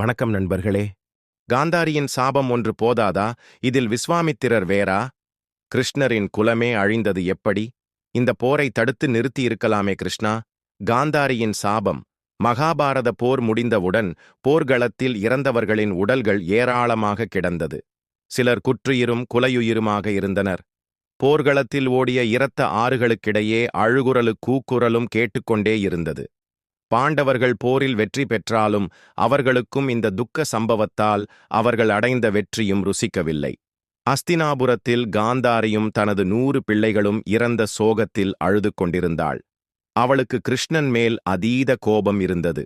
வணக்கம் நண்பர்களே. காந்தாரியின் சாபம் ஒன்று போதாதா? இதில் விஸ்வாமித்திரர் வேறா? கிருஷ்ணரின் குலமே அழிந்தது எப்படி? இந்த போரை தடுத்து நிறுத்தி இருக்கலாமே கிருஷ்ணா. காந்தாரியின் சாபம். மகாபாரத போர் முடிந்தவுடன் போர்க்களத்தில் இறந்தவர்களின் உடல்கள் ஏராளமாக கிடந்தது. சிலர் குற்றுயிரும் குலையுயிருமாக இருந்தனர். போர்க்களத்தில் ஓடிய இரத்த ஆறுகளுக்கிடையே அழுகுரலு கூக்குரலும் கேட்டுக்கொண்டே இருந்தது. பாண்டவர்கள் போரில் வெற்றி பெற்றாலும் அவர்களுக்கும் இந்த துக்க சம்பவத்தால் அவர்கள் அடைந்த வெற்றியும் ருசிக்கவில்லை. அஸ்தினாபுரத்தில் காந்தாரியும் தனது நூறு பிள்ளைகளும் இறந்த சோகத்தில் அழுது கொண்டிருந்தாள். அவளுக்கு கிருஷ்ணன் மேல் அதீத கோபம் இருந்தது.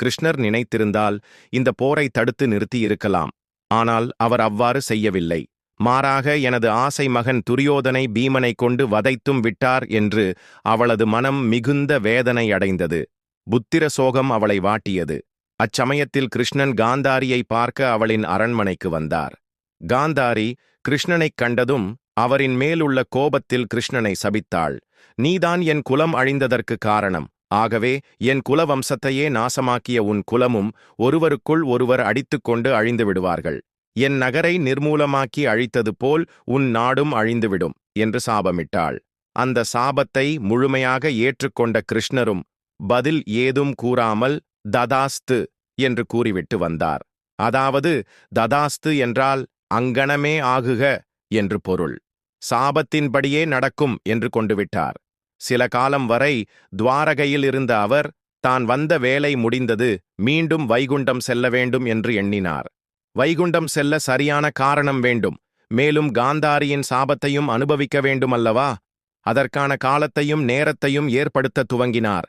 கிருஷ்ணர் நினைத்திருந்தால் இந்த போரை தடுத்து நிறுத்தியிருக்கலாம் ஆனால் அவர் அவ்வாறு செய்யவில்லை. மாறாக எனது ஆசை மகன் துரியோதனை பீமனை கொண்டு வதைத்தும் விட்டார் என்று அவளது மனம் மிகுந்த வேதனை அடைந்தது. புத்திர சோகம் அவளை வாட்டியது. அச்சமயத்தில் கிருஷ்ணன் காந்தாரியை பார்க்க அவளின் அரண்மனைக்கு வந்தார். காந்தாரி கிருஷ்ணனைக் கண்டதும் அவரின் மேலுள்ள கோபத்தில் கிருஷ்ணனை சபித்தாள். நீதான் என் குலம் அழிந்ததற்கு காரணம். ஆகவே என் குலவம்சத்தையே நாசமாக்கிய உன் குலமும் ஒருவருக்குள் ஒருவர் அடித்துக்கொண்டு அழிந்து விடுவார்கள். என் நகரை நிர்மூலமாக்கி அழித்தது போல் உன் நாடும் அழிந்துவிடும் என்று சாபமிட்டாள். அந்த சாபத்தை முழுமையாக ஏற்றுக்கொண்ட கிருஷ்ணரும் பதில் ஏதும் கூறாமல் ததாஸ்து என்று கூறிவிட்டு வந்தார். அதாவது ததாஸ்து என்றால் அங்கனமே ஆகுக என்று பொருள். சாபத்தின்படியே நடக்கும் என்று கொண்டு விட்டார். சில காலம் வரை துவாரகையில் இருந்த அவர் தான் வந்த வேலை முடிந்தது மீண்டும் வைகுண்டம் செல்ல வேண்டும் என்று எண்ணினார். வைகுண்டம் செல்ல சரியான காரணம் வேண்டும். மேலும் காந்தாரியின் சாபத்தையும் அனுபவிக்க வேண்டுமல்லவா? அதற்கான காலத்தையும் நேரத்தையும் ஏற்படுத்த துவங்கினார்.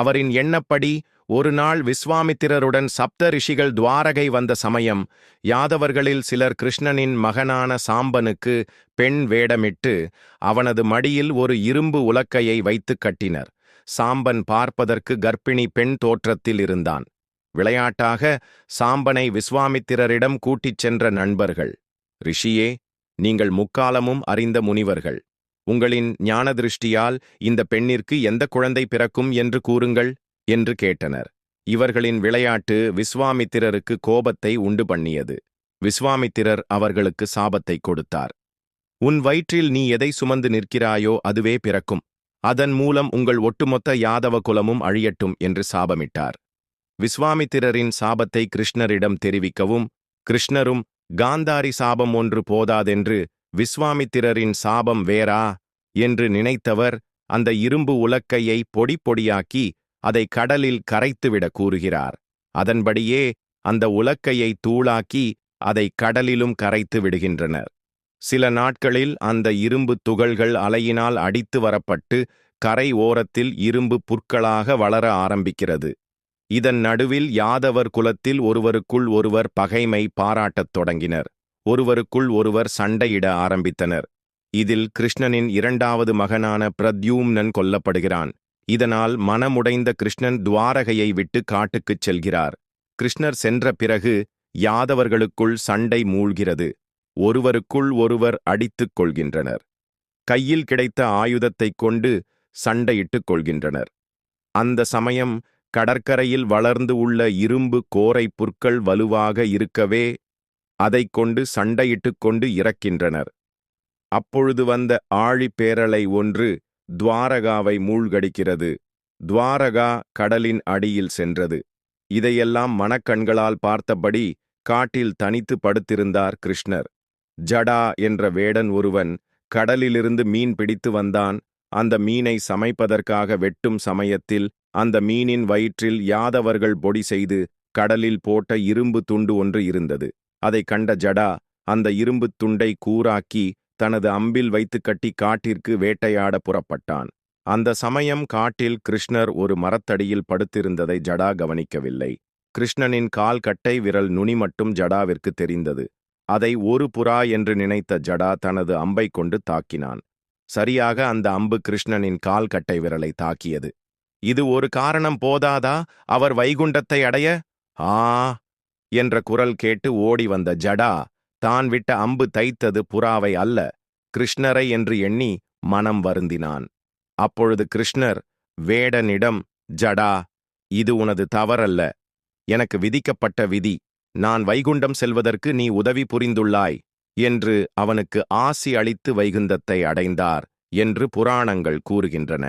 அவரின் எண்ணப்படி ஒரு நாள் விஸ்வாமித்திரருடன் சப்த ரிஷிகள் துவாரகை வந்த சமயம் யாதவர்களில் சிலர் கிருஷ்ணனின் மகனான சாம்பனுக்கு பெண் வேடமிட்டு அவனது மடியில் ஒரு இரும்பு உலக்கையை வைத்துக் கட்டினர். சாம்பன் பார்ப்பதற்கு கர்ப்பிணி பெண் தோற்றத்தில் இருந்தான். விளையாட்டாக சாம்பனை விஸ்வாமித்திரரிடம் கூட்டிச் சென்ற நண்பர்கள். ரிஷியே நீங்கள் முக்காலமும் அறிந்த முனிவர்கள். உங்களின் ஞான திருஷ்டியால் இந்த பெண்ணிற்கு எந்த குழந்தை பிறக்கும் என்று கூறுங்கள் என்று கேட்டனர். இவர்களின் விளையாட்டு விஸ்வாமித்திரருக்கு கோபத்தை உண்டு பண்ணியது. விஸ்வாமித்திரர் அவர்களுக்கு சாபத்தை கொடுத்தார். உன் வயிற்றில் நீ எதை சுமந்து நிற்கிறாயோ அதுவே பிறக்கும். அதன் மூலம் உங்கள் ஒட்டுமொத்த யாதவ குலமும் அழியட்டும் என்று சாபமிட்டார். விஸ்வாமித்திரரின் சாபத்தை கிருஷ்ணரிடம் தெரிவிக்கவும் கிருஷ்ணரும் காந்தாரி சாபம் ஒன்று போதாதென்று விஸ்வாமித்திரரின் சாபம் வேறா? என்று நினைத்தவர் அந்த இரும்பு உலக்கையை பொடி பொடியாக்கி அதை கடலில் கரைத்துவிட கூறுகிறார். அதன்படியே அந்த உலக்கையை தூளாக்கி அதை கடலிலும் கரைத்து விடுகின்றனர். சில நாட்களில் அந்த இரும்பு துகள்கள் அலையினால் அடித்து வரப்பட்டு கரை ஓரத்தில் இரும்பு புற்களாக வளர ஆரம்பிக்கிறது. இதன் நடுவில் யாதவர் குலத்தில் ஒருவருக்குள் ஒருவர் பகைமை பாராட்டத் தொடங்கினர். ஒருவருக்குள் ஒருவர் சண்டையிட ஆரம்பித்தனர். இதில் கிருஷ்ணனின் இரண்டாவது மகனான பிரத்யூம்னன் கொல்லப்படுகிறான். இதனால் மனமுடைந்த கிருஷ்ணன் துவாரகையை விட்டு காட்டுக்குச் செல்கிறார். கிருஷ்ணர் சென்ற பிறகு யாதவர்களுக்குள் சண்டை மூழ்கிறது. ஒருவருக்குள் ஒருவர் அடித்துக் கொள்கின்றனர். கையில் கிடைத்த ஆயுதத்தைக் கொண்டு சண்டையிட்டுக் கொள்கின்றனர். அந்த சமயம் கடற்கரையில் வளர்ந்து உள்ள இரும்பு கோரை புற்கள் வலுவாக இருக்கவே அதைக் கொண்டு சண்டையிட்டுக் கொண்டு இறக்கின்றனர். அப்பொழுது வந்த ஆழி பேரலை ஒன்று துவாரகாவை மூழ்கடிக்கிறது. துவாரகா கடலின் அடியில் சென்றது. இதையெல்லாம் மனக்கண்களால் பார்த்தபடி காட்டில் தனித்து படுத்திருந்தார் கிருஷ்ணர். ஜடா என்ற வேடன் ஒருவன் கடலிலிருந்து மீன் பிடித்து வந்தான். அந்த மீனை சமைப்பதற்காக வெட்டும் சமயத்தில் அந்த மீனின் வயிற்றில் யாதவர்கள் பொடி செய்து கடலில் போட்ட இரும்பு துண்டு ஒன்று இருந்தது. அதை கண்ட ஜடா அந்த இரும்புத் துண்டை கூராக்கி தனது அம்பில் வைத்து கட்டி காட்டிற்கு வேட்டையாட புறப்பட்டான். அந்த சமயம் காட்டில் கிருஷ்ணர் ஒரு மரத்தடியில் படுத்திருந்ததை ஜடா கவனிக்கவில்லை. கிருஷ்ணனின் கால் கட்டை விரல் நுனி மட்டும் ஜடாவிற்கு தெரிந்தது. அதை ஒரு புறா என்று நினைத்த ஜடா தனது அம்பை கொண்டு தாக்கினான். சரியாக அந்த அம்பு கிருஷ்ணனின் கால் கட்டை விரலை தாக்கியது. இது ஒரு காரணம் போதாதா? அவர் வைகுண்டத்தை அடைய? ஆ என்ற குரல் கேட்டு ஓடி வந்த ஜடா தான் விட்ட அம்பு தைத்தது புறாவை அல்ல கிருஷ்ணரை என்று எண்ணி மனம் வருந்தினான். அப்பொழுது கிருஷ்ணர் வேடனிடம் ஜடா இது உனது தவறல்ல. எனக்கு விதிக்கப்பட்ட விதி நான் வைகுண்டம் செல்வதற்கு நீ உதவி புரிந்துள்ளாய் என்று அவனுக்கு ஆசி அளித்து வைகுந்தத்தை அடைந்தார் என்று புராணங்கள் கூறுகின்றன.